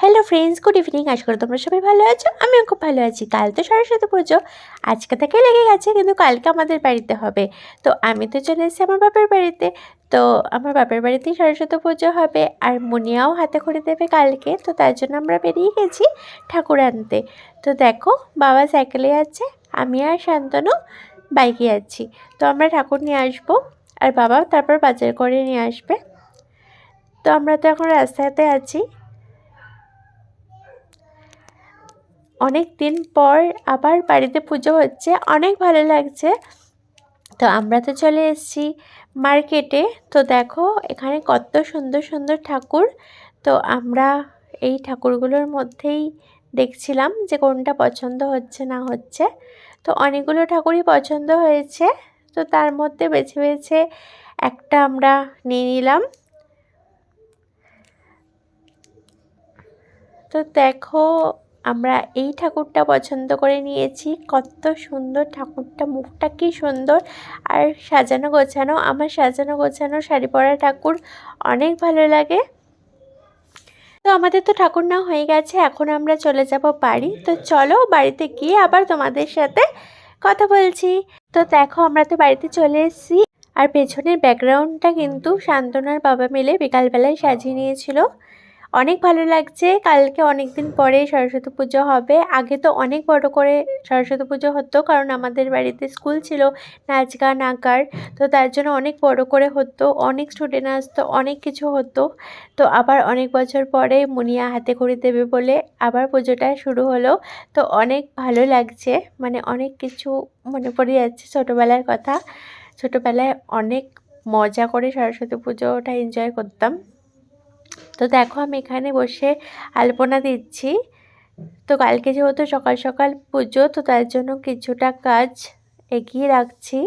Hello friends good evening আশা করি তোমরা সবাই ভালো আছো, আমিও খুব ভালো আছি। কাল তো সরস্বতী পুজো, আজকে থেকে লেগে গেছে, কিন্তু কালকে আমাদের বাড়িতে হবে। তো আমি তো চলে এসেছি আমার বাপের বাড়িতে। তো আমার বাপের বাড়িতেই সরস্বতী পুজো হবে, আর মুনিয়াও হাতে করে দেবে কালকে, তো তার জন্য আমরা বেরিয়ে গেছি ঠাকুর আনতে। তো দেখো, বাবা সাইকেলে যাচ্ছে আমি আর শান্তনু বাইকে যাচ্ছি। তো আমরা ঠাকুর নিয়ে আসব, আর বাবা তারপর বাজার করে নিয়ে আসবে। তো আমরা তো এখন রাস্তাতে আছি অনেক দিন পর আবার বাড়িতে পুজো হচ্ছে, অনেক ভালো লাগছে। তো আমরা তো চলে এসেছি মার্কেটে। তো দেখো, এখানে কত সুন্দর সুন্দর ঠাকুর। তো আমরা এই ঠাকুরগুলোর মধ্যেই দেখছিলাম যে কোনটা পছন্দ হচ্ছে, না হচ্ছে। তো অনেকগুলো ঠাকুরই পছন্দ হয়েছে। তো তার মধ্যে বেছে বেছে একটা আমরা নিয়ে নিলাম। তো দেখো আমরা এই ঠাকুরটা পছন্দ করে নিয়েছি। কত সুন্দর ঠাকুরটা, মুখটা কি সুন্দর। আর সাজানো গোছানো, আমার সাজানো গোছানো শাড়ি পরা ঠাকুর অনেক ভালো লাগে। তো আমাদের তো ঠাকুর না হয়ে গেছে, এখন আমরা চলে যাব বাড়ি। তো চলো বাড়িতে গিয়ে আবার তোমাদের সাথে কথা বলছি। তো দেখো, আমরা তো বাড়িতে চলে এসেছি। আর পেছনের ব্যাকগ্রাউন্ডটা কিন্তু শান্তনার বাবা মিলে বিকালবেলায় সাজিয়ে নিয়েছিল। অনেক ভালো লাগছে। কালকে অনেক দিন পরে সরস্বতী পুজো হবে। আগে তো অনেক বড় করে সরস্বতী পুজো হতো, কারণ আমাদের বাড়িতে স্কুল ছিল নাচ গান আঁকার। তো তার জন্য অনেক বড় করে হতো, অনেক স্টুডেন্ট আসতো, অনেক কিছু হতো। তো আবার অনেক বছর পরে মুনিয়া হাতে করে দেবে বলে আবার পুজোটা শুরু হলো। তো অনেক ভালো লাগছে মানে অনেক কিছু মনে পড়ে যাচ্ছে ছোটোবেলার কথা। ছোটোবেলায় অনেক মজা করে সরস্বতী পুজোটা এনজয় করতাম। তো দেখো আমি এখানে বসে আলপনা দিচ্ছি। তো কালকে যেহেতু সকাল সকাল পুজো, তো তার জন্য কিছুটা কাজ এগিয়ে রাখছি।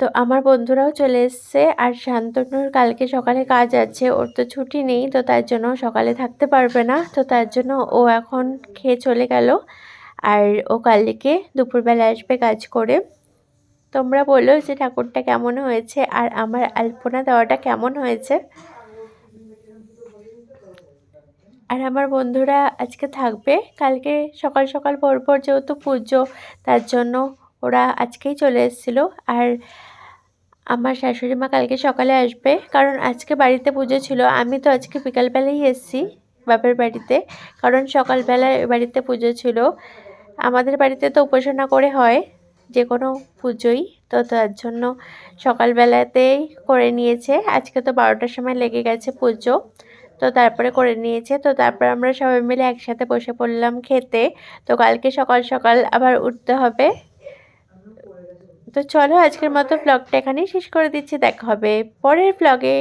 তো আমার বন্ধুরাও চলে এসছে আর শান্তনুর কালকে সকালে কাজ আছে, ওর তো ছুটি নেই, তো তার জন্য সকালে থাকতে পারবে না। তো তার জন্য ও এখন খেয়ে চলে গেল আর ও কালকে দুপুরবেলা আসবে কাজ করে। তোমরা বলো যে ঠাকুরটা কেমন হয়েছে আর আমার আলপনা দেওয়াটা কেমন হয়েছে। আর আমার বন্ধুরা আজকে থাকবে। কালকে সকাল সকাল পর পর যেহেতু পুজো, তার জন্য ওরা আজকেই চলে এসেছিল। আর আমার শাশুড়ি মা কালকে সকালে আসবে, কারণ আজকে বাড়িতে পুজো ছিল। আমি তো আজকে বিকালবেলাই এসেছি বাপের বাড়িতে, কারণ সকালবেলায় বাড়িতে পুজো ছিল। আমাদের বাড়িতে তো উপাসনা করে হয় যে কোনো পুজোই, তো তার জন্য সকালবেলাতেই করে নিয়েছে। আজকে তো বারোটার সময় লেগে গেছে পুজো। তো তারপরে করে নিয়েছে। তো তারপর আমরা সবাই মিলে একসাথে বসে পড়লাম খেতে। তো কালকে সকাল সকাল আবার উঠতে হবে। তো চলো আজকের মতো ব্লগটা এখানেই শেষ করে দিচ্ছি। দেখা হবে পরের ব্লগে